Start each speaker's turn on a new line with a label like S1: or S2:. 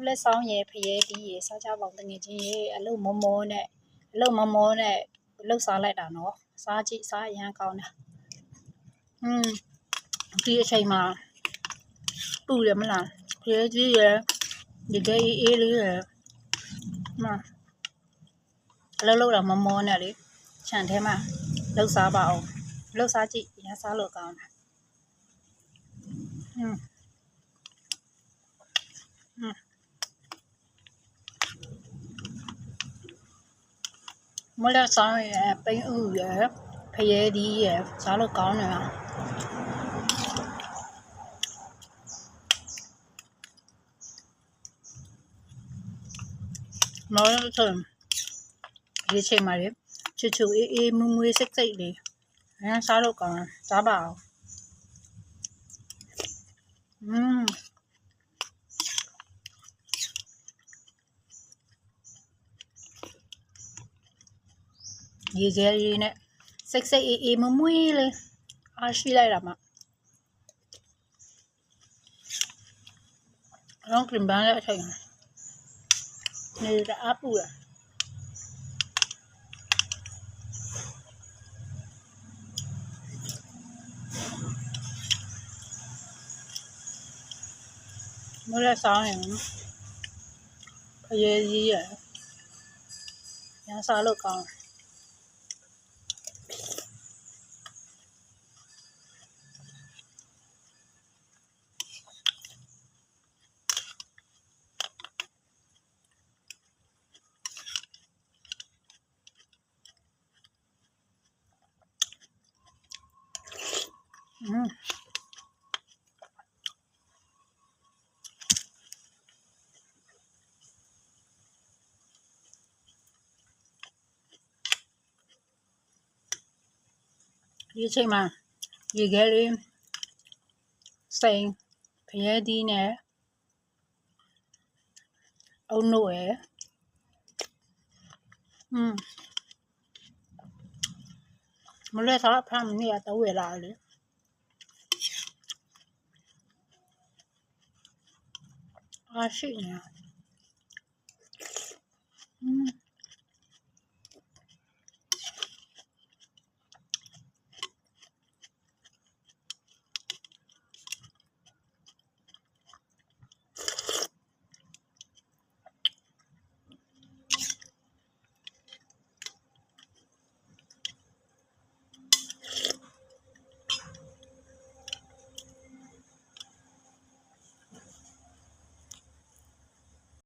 S1: ဦးလက်ဆောင်ရယ်ဖရဲပြီးရယ်စားကြပေါင်းတငယ်ချင်းရယ်အလုတ်မမောနဲ့အလုတ်မမောနဲ့လှုပ်စားလိုက်တာနော်စားကြည့်စားအရန်ကောင်းတယ်อืมဒီအချိန်မှာပူရမလားဖရဲကြီးရယ်ဒီကဲအေးအေးလေးရယ်မအလုတ်လောက်တော့မမောနဲ့လေခြံထဲမှာလှုပ်စားပါအောင်လှုပ်စားကြည့်ရန်စားလို့ကောင်းတယ်嗯。嗯。 မလက်ဆောင်ရယ်ပိန်းဥရယ်ဖရဲသီးရယ်စားလို့ကောင်းတယ်လားမောင်ဆိုဒီချိန်မှာလေချူချူအေးအေးမွမွေးစိတ်စိတ်လေးအဲစားလို့ကောင်းတယ်စားပါအောင်อืม ရေခဲလေးနဲ့စိတ်စိတ်အေးအေးမမွေးလေးအားရှိလိုက်တာမှတော့ကင်ပန်းရဲ့အချိန်နေတအားပူရမလဲဆောင်ရင်ဖရဲကြီးရရမ်းစားလို့ကောင်းတယ် อืมဒီအချိန်မှာရေခဲလေးစိန်ဖရဲသီးနဲ့အုံနို့ရယ်อืมမလဲစားဖမ်းနေရတော့ဝယ်လာလေ အားရှိနေอืม